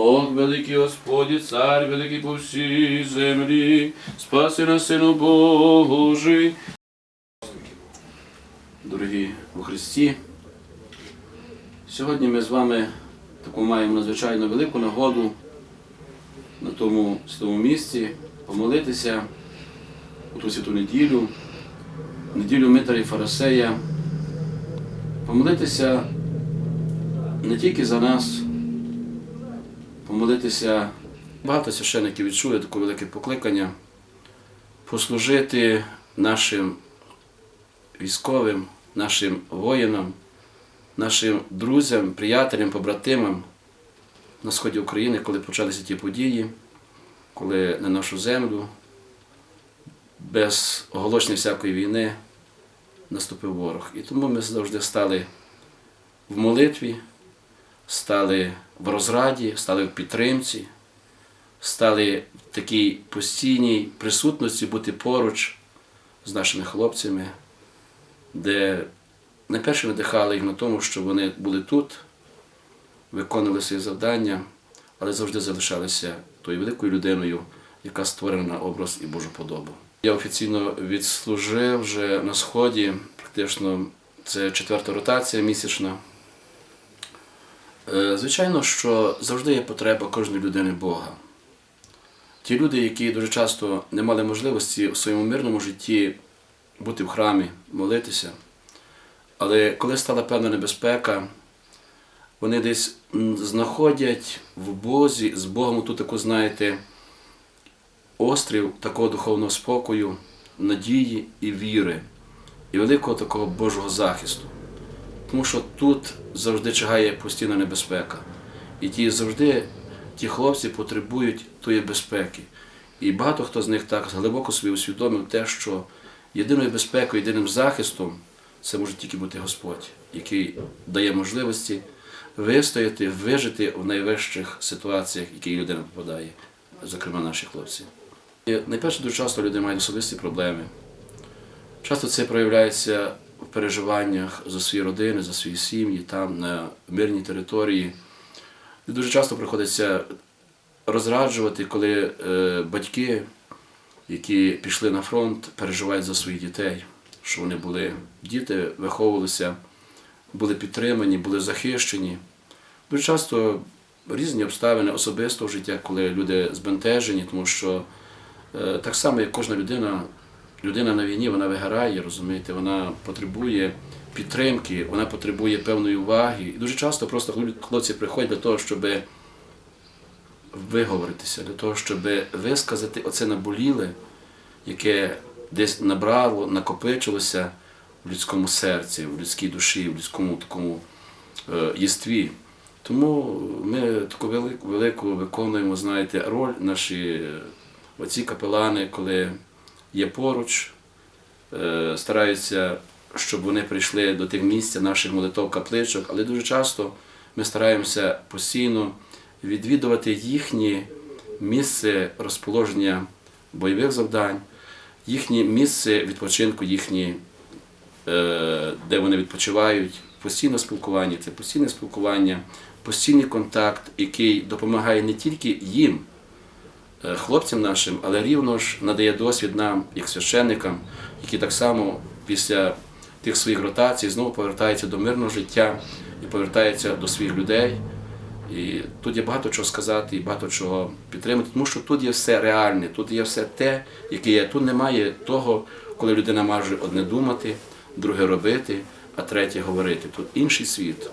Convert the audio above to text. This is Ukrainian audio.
Бог великий Господь, і цар великий по всій землі, спаси нас, Сину Божий. Дорогі у Христі, сьогодні ми з вами таку маємо надзвичайно велику нагоду на тому святому місці помолитися у ту святу неділю, неділю Митра і Фарисея, помолитися не тільки за нас, помолитися. Багато священиків відчули таке велике покликання послужити нашим військовим, нашим воїнам, нашим друзям, приятелям, побратимам на сході України, коли почалися ті події, коли на нашу землю без оголошення всякої війни наступив ворог. І тому ми завжди стали в молитві, стали в розраді, стали в підтримці, стали в такій постійній присутності бути поруч з нашими хлопцями, де найперше надихали їх на тому, що вони були тут, виконували свої завдання, але завжди залишалися тою великою людиною, яка створена на образ і Божу подобу. Я офіційно відслужив вже на сході, практично це четверта ротація місячна. Е, Звичайно, що завжди є потреба кожної людини Бога. Ті люди, які дуже часто не мали можливості у своєму мирному житті бути в храмі, молитися, але коли стала певна небезпека, вони десь знаходять в Бозі з Богом ту таку, знаєте, острів такого духовного спокою, надії і віри, і великого такого Божого захисту. Тому що тут завжди чигає постійна небезпека. І ті завжди ті хлопці потребують тої безпеки. І багато хто з них так глибоко собі усвідомив те, що єдиною безпекою, єдиним захистом це може тільки бути Господь, який дає можливості вистояти, вижити в найвищих ситуаціях, які людина попадає, зокрема наші хлопці. І найперше дуже часто люди мають особисті проблеми. Часто це проявляється переживаннях за свої родини, за свої сім'ї, там на мирній території. І дуже часто приходиться розраджувати, коли е, батьки, які пішли на фронт, переживають за своїх дітей, що вони були діти, виховувалися, були підтримані, були захищені. Дуже часто різні обставини особистого життя, коли люди збентежені, тому що е, так само, як кожна людина, людина на війні, вона виграє, розумієте, вона потребує підтримки, вона потребує певної уваги. І дуже часто просто хлопці приходять для того, щоб виговоритися, для того, щоб висказати оце наболіле, яке десь набрало, накопичилося в людському серці, в людській душі, в людському такому е, єстві. Тому ми таку велику, велику виконуємо, знаєте, роль наші е, оці капелани, коли є поруч, е, стараються, щоб вони прийшли до тих місця наших молитов капличок, але дуже часто ми стараємося постійно відвідувати їхнє місце розположення бойових завдань, їхнє місце відпочинку, їхні, е, де вони відпочивають, постійне спілкування, це постійне спілкування, постійний контакт, який допомагає не тільки їм, хлопцям нашим, але рівно ж надає досвід нам, як священникам, які так само після тих своїх ротацій знову повертаються до мирного життя і повертаються до своїх людей. І тут є багато чого сказати і багато чого підтримати, тому що тут є все реальне, тут є все те, яке є. Тут немає того, коли людина може одне думати, друге робити, а третє говорити. Тут інший світ.